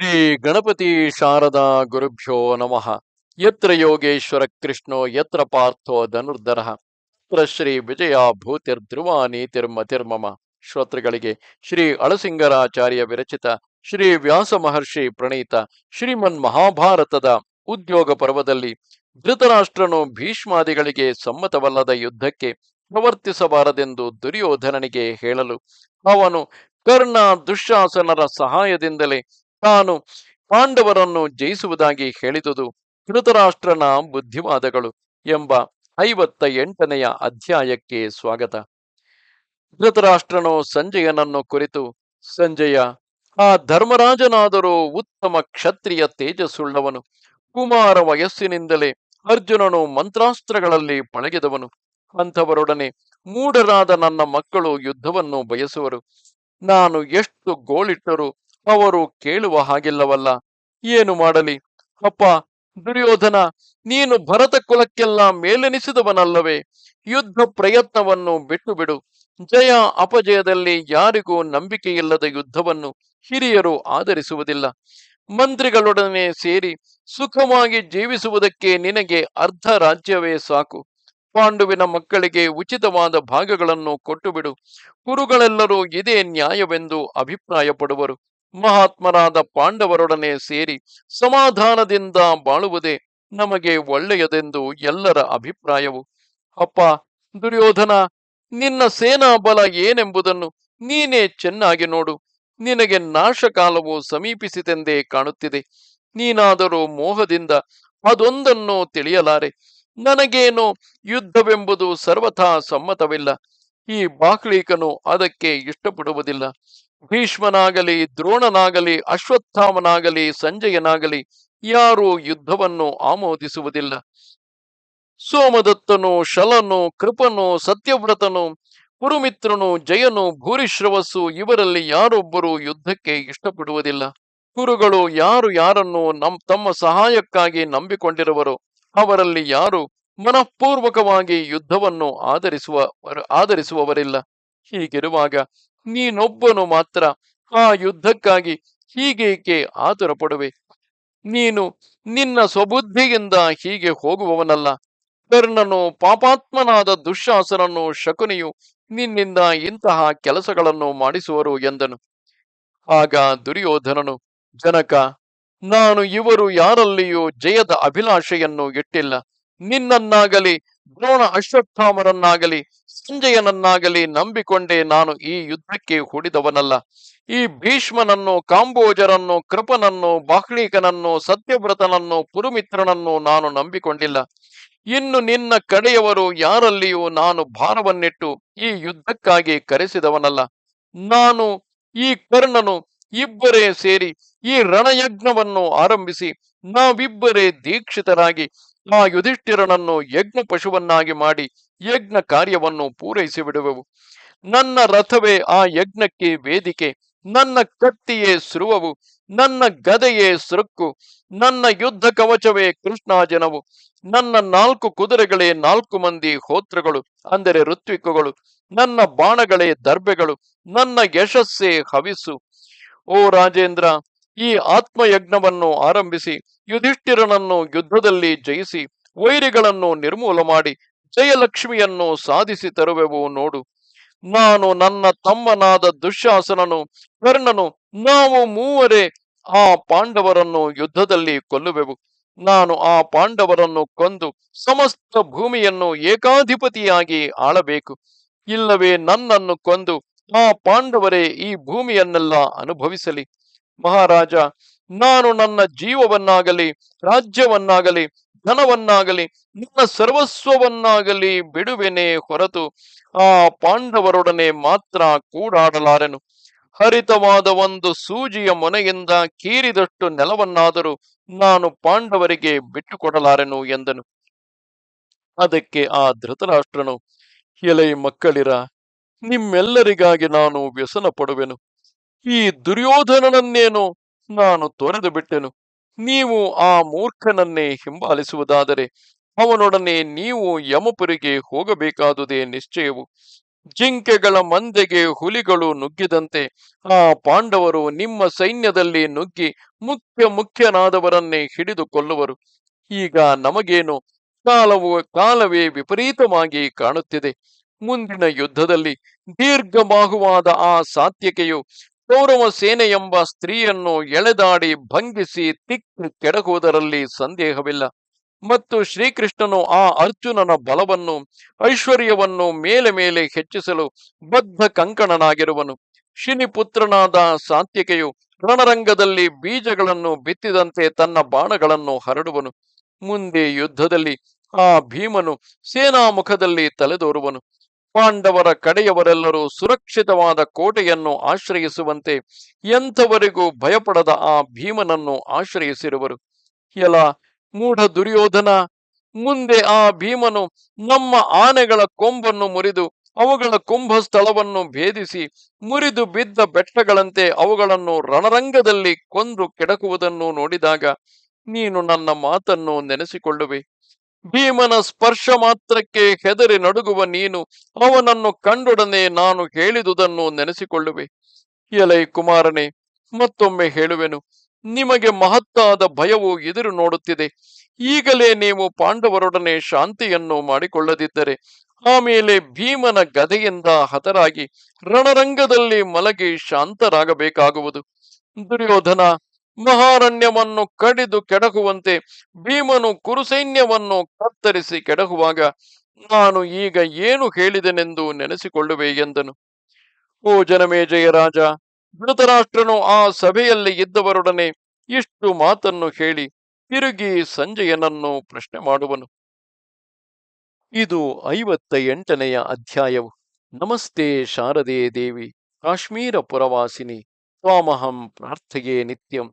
ಶ್ರೀ ಗಣಪತಿ ಶಾರದಾ ಗುರುಭ್ಯೋ ನಮಃ. ಯತ್ರ ಯೋಗೇಶ್ವರ ಕೃಷ್ಣೋ, ಯತ್ರ ಪಾರ್ಥೋ ಧನುರ್ಧರ. ಯತ್ರ ಶ್ರೀ ವಿಜಯ ಭೂತಿರ್ಧ್ರುವ ನೀತಿರ್ಮತಿರ್ಮಮ ಶ್ರೋತೃಗಳಿಗೆ ಶ್ರೀ ಅಳಸಿಂಗರಾಚಾರ್ಯ ವಿರಚಿತ ಶ್ರೀ ವ್ಯಾಸ ಮಹರ್ಷಿ ಪ್ರಣೀತ ಶ್ರೀಮನ್ ಮಹಾಭಾರತದ ಉದ್ಯೋಗ ಪರ್ವದಲ್ಲಿ ಧೃತರಾಷ್ಟ್ರನು ಭೀಷ್ಮಾದಿಗಳಿಗೆ ಸಮ್ಮತವಲ್ಲದ ಯುದ್ಧಕ್ಕೆ ಪ್ರವರ್ತಿಸಬಾರದೆಂದು ದುರ್ಯೋಧನನಿಗೆ ಹೇಳಲು ಅವನು ಕರ್ಣ ದುಶ್ಯಾಸನರ ಸಹಾಯದಿಂದಲೇ ತಾನು ಪಾಂಡವರನ್ನು ಜಯಿಸುವುದಾಗಿ ಹೇಳಿದುದು ಧೃತರಾಷ್ಟ್ರನ ಬುದ್ಧಿವಾದಗಳು ಎಂಬ ಐವತ್ತ ಎಂಟನೆಯ ಅಧ್ಯಾಯಕ್ಕೆ ಸ್ವಾಗತ. ಧೃತರಾಷ್ಟ್ರನು ಸಂಜಯನನ್ನು ಕುರಿತು, ಸಂಜಯ, ಆ ಧರ್ಮರಾಜನಾದರೂ ಉತ್ತಮ ಕ್ಷತ್ರಿಯ ತೇಜಸ್ಸುಳ್ಳವನು, ಕುಮಾರ ವಯಸ್ಸಿನಿಂದಲೇ ಅರ್ಜುನನು ಮಂತ್ರಾಸ್ತ್ರಗಳಲ್ಲಿ ಪಳಗಿದವನು, ಅಂಥವರೊಡನೆ ಮೂಢರಾದ ನನ್ನ ಮಕ್ಕಳು ಯುದ್ಧವನ್ನು ಬಯಸುವರು, ನಾನು ಎಷ್ಟು ಗೋಳಿಟ್ಟರೂ ಅವರು ಕೇಳುವ ಹಾಗಿಲ್ಲವಲ್ಲ. ಏನು ಮಾಡಲಿ? ಅಪ್ಪ, ದುರ್ಯೋಧನ, ನೀನು ಭರತ ಕುಲಕ್ಕೆಲ್ಲ ಮೇಲೆನಿಸಿದವನಲ್ಲವೇ? ಯುದ್ಧ ಪ್ರಯತ್ನವನ್ನು ಬಿಟ್ಟು ಬಿಡು ಜಯ ಅಪಜಯದಲ್ಲಿ ಯಾರಿಗೂ ನಂಬಿಕೆಯಿಲ್ಲದ ಯುದ್ಧವನ್ನು ಹಿರಿಯರು ಆಧರಿಸುವುದಿಲ್ಲ. ಮಂತ್ರಿಗಳೊಡನೆ ಸೇರಿ ಸುಖವಾಗಿ ಜೀವಿಸುವುದಕ್ಕೆ ನಿನಗೆ ಅರ್ಧ ರಾಜ್ಯವೇ ಸಾಕು. ಪಾಂಡುವಿನ ಮಕ್ಕಳಿಗೆ ಉಚಿತವಾದ ಭಾಗಗಳನ್ನು ಕೊಟ್ಟುಬಿಡು. ಕುರುಗಳೆಲ್ಲರೂ ಇದೇ ನ್ಯಾಯವೆಂದು ಅಭಿಪ್ರಾಯಪಡುವರು. ಮಹಾತ್ಮರಾದ ಪಾಂಡವರೊಡನೆ ಸೇರಿ ಸಮಾಧಾನದಿಂದ ಬಾಳುವುದೇ ನಮಗೆ ಒಳ್ಳೆಯದೆಂದು ಎಲ್ಲರ ಅಭಿಪ್ರಾಯವು. ಅಪ್ಪ, ದುರ್ಯೋಧನ, ನಿನ್ನ ಸೇನಾ ಬಲ ಏನೆಂಬುದನ್ನು ನೀನೇ ಚೆನ್ನಾಗಿ ನೋಡು. ನಿನಗೆ ನಾಶಕಾಲವು ಸಮೀಪಿಸಿತೆಂದೇ ಕಾಣುತ್ತಿದೆ. ನೀನಾದರೂ ಮೋಹದಿಂದ ಅದೊಂದನ್ನು ತಿಳಿಯಲಾರೆ. ನನಗೇನು ಯುದ್ಧವೆಂಬುದು ಸರ್ವಥಾ ಸಮ್ಮತವಿಲ್ಲ. ಈ ಬಾಕ್ಲೀಕನು ಅದಕ್ಕೆ ಇಷ್ಟಪಡುವುದಿಲ್ಲ. ಭೀಷ್ಮನಾಗಲಿ, ದ್ರೋಣನಾಗಲಿ, ಅಶ್ವತ್ಥಾಮನಾಗಲಿ, ಸಂಜಯನಾಗಲಿ ಯಾರೂ ಯುದ್ಧವನ್ನು ಆಮೋದಿಸುವುದಿಲ್ಲ. ಸೋಮದತ್ತನು, ಶಲನು, ಕೃಪನು, ಸತ್ಯವ್ರತನು, ಕುರುಮಿತ್ರನು, ಜಯನು ಭೂರಿಶ್ರವಸ್ಸು ಇವರಲ್ಲಿ ಯಾರೊಬ್ಬರು ಯುದ್ಧಕ್ಕೆ ಇಷ್ಟಪಡುವುದಿಲ್ಲ. ಕುರುಗಳು ಯಾರು ಯಾರನ್ನು ನಮ್, ತಮ್ಮ ಸಹಾಯಕ್ಕಾಗಿ ನಂಬಿಕೊಂಡಿರುವರು ಅವರಲ್ಲಿ ಯಾರು ಮನಃಪೂರ್ವಕವಾಗಿ ಯುದ್ಧವನ್ನು ಆಧರಿಸುವ, ಆಧರಿಸುವವರಿಲ್ಲ. ಹೀಗಿರುವಾಗ ನೀನೊಬ್ಬನು ಮಾತ್ರ ಆ ಯುದ್ಧಕ್ಕಾಗಿ ಹೀಗೇಕೆ ಆತುರ ಪಡುವೆ ನೀನು ನಿನ್ನ ಸ್ವಬುದ್ಧಿಯಿಂದ ಹೀಗೆ ಹೋಗುವವನಲ್ಲ. ಕರ್ಣನು ಪಾಪಾತ್ಮನಾದ ದುಶ್ಶಾಸನನ್ನು ಶಕುನಿಯು ನಿನ್ನಿಂದ ಇಂತಹ ಕೆಲಸಗಳನ್ನು ಮಾಡಿಸುವರು ಎಂದನು. ಆಗ ದುರ್ಯೋಧನನು, ಜನಕ, ನಾನು ಇವರು ಯಾರಲ್ಲಿಯೂ ಜಯದ ಅಭಿಲಾಷೆಯನ್ನು ಇಟ್ಟಿಲ್ಲ. ನಿನ್ನನ್ನಾಗಲಿ ದ್ರೋಣ ಅಶ್ವತ್ಥಾಮರನ್ನಾಗಲಿ, ಸಂಜಯನನ್ನಾಗಲಿ ನಂಬಿಕೊಂಡೇ ನಾನು ಈ ಯುದ್ಧಕ್ಕೆ ಹೂಡಿದವನಲ್ಲ. ಈ ಭೀಷ್ಮನನ್ನು, ಕಾಂಬೋಜರನ್ನು, ಕೃಪನನ್ನು, ಬಾಹ್ಲೀಕನನ್ನು, ಸತ್ಯವ್ರತನನ್ನು, ಪುರುಮಿತ್ರನನ್ನು ನಾನು ನಂಬಿಕೊಂಡಿಲ್ಲ. ಇನ್ನು ನಿನ್ನ ಕಡೆಯವರು ಯಾರಲ್ಲಿಯೂ ನಾನು ಭಾರವನ್ನಿಟ್ಟು ಈ ಯುದ್ಧಕ್ಕಾಗಿ ಕರೆಸಿದವನಲ್ಲ. ನಾನು, ಈ ಕರ್ಣನು, ಇಬ್ಬರೇ ಸೇರಿ ಈ ರಣಯಜ್ಞವನ್ನು ಆರಂಭಿಸಿ ನಾವಿಬ್ಬರೇ ದೀಕ್ಷಿತರಾಗಿ ಆ ಯುಧಿಷ್ಠಿರನನ್ನು ಯಜ್ಞ ಪಶುವನ್ನಾಗಿ ಮಾಡಿ ಯಜ್ಞ ಕಾರ್ಯವನ್ನು ಪೂರೈಸಿ ಬಿಡುವೆವು ನನ್ನ ರಥವೇ ಆ ಯಜ್ಞಕ್ಕೆ ವೇದಿಕೆ, ನನ್ನ ಕತ್ತಿಯೇ ಸ್ರುವವು ನನ್ನ ಗದೆಯೇ ಸೃಕ್ಕು, ನನ್ನ ಯುದ್ಧ ಕವಚವೇ ಕೃಷ್ಣಾಜನವು ನನ್ನ ನಾಲ್ಕು ಕುದುರೆಗಳೇ ನಾಲ್ಕು ಮಂದಿ ಹೋತ್ರಗಳು, ಅಂದರೆ ಋತ್ವಿಕಗಳು, ನನ್ನ ಬಾಣಗಳೇ ದರ್ಬೆಗಳು ನನ್ನ ಯಶಸ್ಸೇ ಹವಿಸು. ಓ ರಾಜೇಂದ್ರ ಈ ಆತ್ಮಯಜ್ಞವನ್ನು ಆರಂಭಿಸಿ, ಯುಧಿಷ್ಠಿರನನ್ನು ಯುದ್ಧದಲ್ಲಿ ಜಯಿಸಿ, ವೈರಿಗಳನ್ನು ನಿರ್ಮೂಲ ಮಾಡಿ, ಜಯಲಕ್ಷ್ಮಿಯನ್ನು ಸಾಧಿಸಿ ತರುವೆವು ನೋಡು. ನಾನು ನನ್ನ ತಮ್ಮನಾದ ದುಶ್ಯಾಸನನು, ಕರ್ಣನು, ನಾವು ಮೂವರೇ ಆ ಪಾಂಡವರನ್ನು ಯುದ್ಧದಲ್ಲಿ ಕೊಲ್ಲುವೆವು. ನಾನು ಆ ಪಾಂಡವರನ್ನು ಕೊಂದು ಸಮಸ್ತ ಭೂಮಿಯನ್ನು ಏಕಾಧಿಪತಿಯಾಗಿ ಆಳಬೇಕು. ಇಲ್ಲವೇ ನನ್ನನ್ನು ಕೊಂದು ಆ ಪಾಂಡವರೇ ಈ ಭೂಮಿಯನ್ನೆಲ್ಲ ಅನುಭವಿಸಲಿ. ಮಹಾರಾಜ, ನಾನು ನನ್ನ ಜೀವವನ್ನಾಗಲಿ, ರಾಜ್ಯವನ್ನಾಗಲಿ, ಧನವನ್ನಾಗಲಿ, ನನ್ನ ಸರ್ವಸ್ವವನ್ನಾಗಲಿ ಬಿಡುವೆನೆ ಹೊರತು ಆ ಪಾಂಡವರೊಡನೆ ಮಾತ್ರ ಕೂಡಾಡಲಾರೆನು. ಹರಿತವಾದ ಒಂದು ಸೂಜಿಯ ಮೊನೆಯಿಂದ ಕೀರಿದಷ್ಟು ನೆಲವನ್ನಾದರೂ ನಾನು ಪಾಂಡವರಿಗೆ ಬಿಟ್ಟುಕೊಡಲಾರೆನು ಎಂದನು. ಅದಕ್ಕೆ ಆ ಧೃತರಾಷ್ಟ್ರನು, ಎಲೈ ಮಕ್ಕಳಿರ, ನಿಮ್ಮೆಲ್ಲರಿಗಾಗಿ ನಾನು ವ್ಯಸನ ಪಡುವೆನು ಈ ದುರ್ಯೋಧನನನ್ನೇನು ನಾನು ತೊರೆದು ಬಿಟ್ಟೆನು? ನೀವು ಆ ಮೂರ್ಖನನ್ನೇ ಹಿಂಬಾಲಿಸುವುದಾದರೆ ಅವನೊಡನೆ ನೀವು ಯಮಪುರಿಗೆ ಹೋಗಬೇಕಾದುದೇ ನಿಶ್ಚಯವು. ಜಿಂಕೆಗಳ ಮಂದೆಗೆ ಹುಲಿಗಳು ನುಗ್ಗಿದಂತೆ ಆ ಪಾಂಡವರು ನಿಮ್ಮ ಸೈನ್ಯದಲ್ಲಿ ನುಗ್ಗಿ ಮುಖ್ಯ ಮುಖ್ಯನಾದವರನ್ನೇ ಹಿಡಿದು ಕೊಲ್ಲುವರು ಈಗ ನಮಗೇನು? ಕಾಲವು ಕಾಲವೇ ವಿಪರೀತವಾಗಿ ಕಾಣುತ್ತಿದೆ. ಮುಂದಿನ ಯುದ್ಧದಲ್ಲಿ ದೀರ್ಘಬಾಹುವಾದ ಆ ಸಾತ್ಯಕೆಯು ಕೌರವ ಸೇನೆ ಎಂಬ ಸ್ತ್ರೀಯನ್ನು ಎಳೆದಾಡಿ ಭಂಗಿಸಿ ತಿಕ್ಕು ಕೆಡಗುವುದರಲ್ಲಿ ಸಂದೇಹವಿಲ್ಲ. ಮತ್ತು ಶ್ರೀಕೃಷ್ಣನು ಆ ಅರ್ಜುನನ ಬಲವನ್ನು, ಐಶ್ವರ್ಯವನ್ನು ಮೇಲೆ ಮೇಲೆ ಹೆಚ್ಚಿಸಲು ಬದ್ಧ ಕಂಕಣನಾಗಿರುವನು. ಶಿನಿಪುತ್ರನಾದ ಸಾತ್ಯಕೆಯು ರಣರಂಗದಲ್ಲಿ ಬೀಜಗಳನ್ನು ಬಿತ್ತಿದಂತೆ ತನ್ನ ಬಾಣಗಳನ್ನು ಹರಡುವನು. ಮುಂದೆ ಯುದ್ಧದಲ್ಲಿ ಆ ಭೀಮನು ಸೇನಾಮುಖದಲ್ಲಿ ತಲೆದೋರುವನು. ಪಾಂಡವರ ಕಡೆಯವರೆಲ್ಲರೂ ಸುರಕ್ಷಿತವಾದ ಕೋಟೆಯನ್ನು ಆಶ್ರಯಿಸುವಂತೆ ಎಂಥವರೆಗೂ ಭಯಪಡದ ಆ ಭೀಮನನ್ನು ಆಶ್ರಯಿಸಿರುವರು. ಎಲ ಮೂಢ ದುರ್ಯೋಧನ, ಮುಂದೆ ಆ ಭೀಮನು ನಮ್ಮ ಆನೆಗಳ ಕೊಂಬನ್ನು ಮುರಿದು ಅವುಗಳ ಕುಂಭ ಸ್ಥಳವನ್ನು ಭೇದಿಸಿ ಮುರಿದು ಬಿದ್ದ ಬೆಟ್ಟಗಳಂತೆ ಅವುಗಳನ್ನು ರಣರಂಗದಲ್ಲಿ ಕೊಂದು ಕೆಡಕುವುದನ್ನು ನೋಡಿದಾಗ ನೀನು ನನ್ನ ಮಾತನ್ನು ನೆನೆಸಿಕೊಳ್ಳುವೆ. ಭೀಮನ ಸ್ಪರ್ಶ ಮಾತ್ರಕ್ಕೆ ಹೆದರಿ ನಡುಗುವ ನೀನು, ಅವನನ್ನು ಕಂಡೊಡನೆ ನಾನು ಹೇಳಿದುದನ್ನು ನೆನೆಸಿಕೊಳ್ಳುವೆ. ಎಲೈ ಕುಮಾರನೇ, ಮತ್ತೊಮ್ಮೆ ಹೇಳುವೆನು, ನಿಮಗೆ ಮಹತ್ತಾದ ಭಯವು ಎದುರು ನೋಡುತ್ತಿದೆ. ಈಗಲೇ ನೀವು ಪಾಂಡವರೊಡನೆ ಶಾಂತಿಯನ್ನು ಮಾಡಿಕೊಳ್ಳದಿದ್ದರೆ ಆಮೇಲೆ ಭೀಮನ ಗದೆಯಿಂದ ಹತರಾಗಿ ರಣರಂಗದಲ್ಲಿ ಮಲಗಿ ಶಾಂತರಾಗಬೇಕಾಗುವುದು. ದುರ್ಯೋಧನ ಮಹಾರಣ್ಯವನ್ನು ಕಡಿದು ಕೆಡಹುವಂತೆ ಭೀಮನು ಕುರುಸೈನ್ಯವನ್ನು ಕತ್ತರಿಸಿ ಕೆಡಹುವಾಗ ನಾನು ಈಗ ಏನು ಹೇಳಿದೆನೆಂದು ನೆನೆಸಿಕೊಳ್ಳುವೆ ಎಂದನು. ಓ ಜನಮೇಜಯ ಧೃತರಾಷ್ಟ್ರನು ಆ ಸಭೆಯಲ್ಲಿ ಇದ್ದವರೊಡನೆ ಇಷ್ಟು ಮಾತನ್ನು ಹೇಳಿ ತಿರುಗಿ ಸಂಜಯನನ್ನು ಪ್ರಶ್ನೆ ಮಾಡುವನು. ಇದು ಐವತ್ತ ಎಂಟನೆಯ ಅಧ್ಯಾಯವು. ನಮಸ್ತೆ ಶಾರದೆ ದೇವಿ, ಕಾಶ್ಮೀರ ಪುರವಾಸಿನಿ ಸ್ವಾಮಹಂ ಪ್ರಾರ್ಥೆಯೇ ನಿತ್ಯಂ.